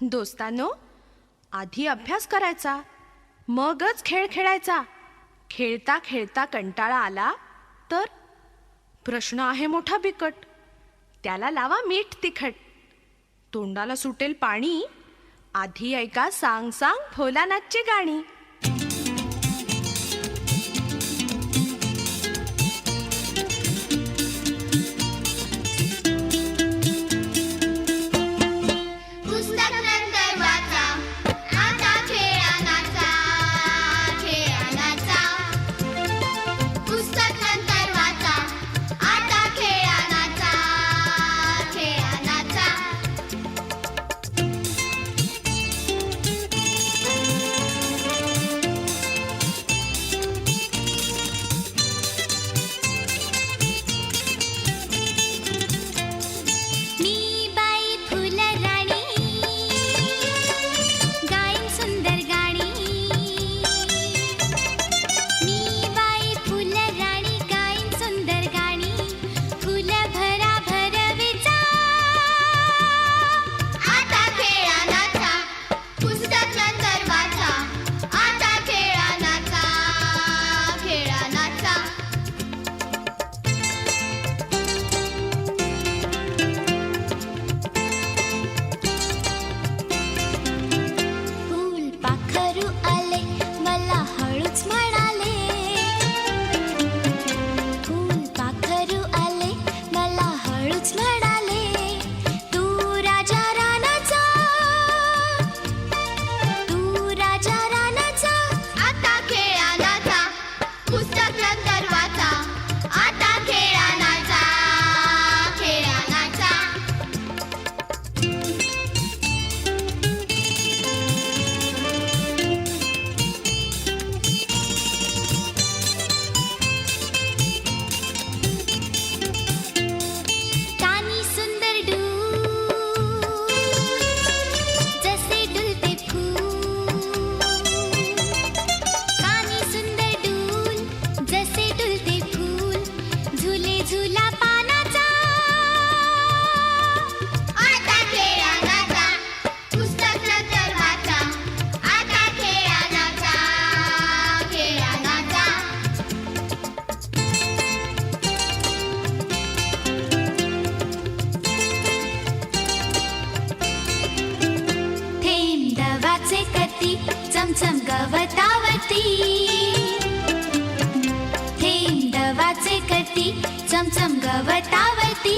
दोस्तांनो आधी अभ्यास करायचा मगच खेळ खेळायचा. खेळता खेळता कंटाळा आला तर प्रश्न आहे मोठा बिकट. त्याला लावा मीठ तिखट. तोंडाला सुटेल पाणी. आधी ऐका सांग सांग भोलानाथची गाणी. झुले झुला पानाचा. आता खेळानाचा पुस्तक नंतर वाचा. आता खेळानाचा खेळानाचा. थेंब दवाचे कती चमचम गवतावती चमचम गवतावती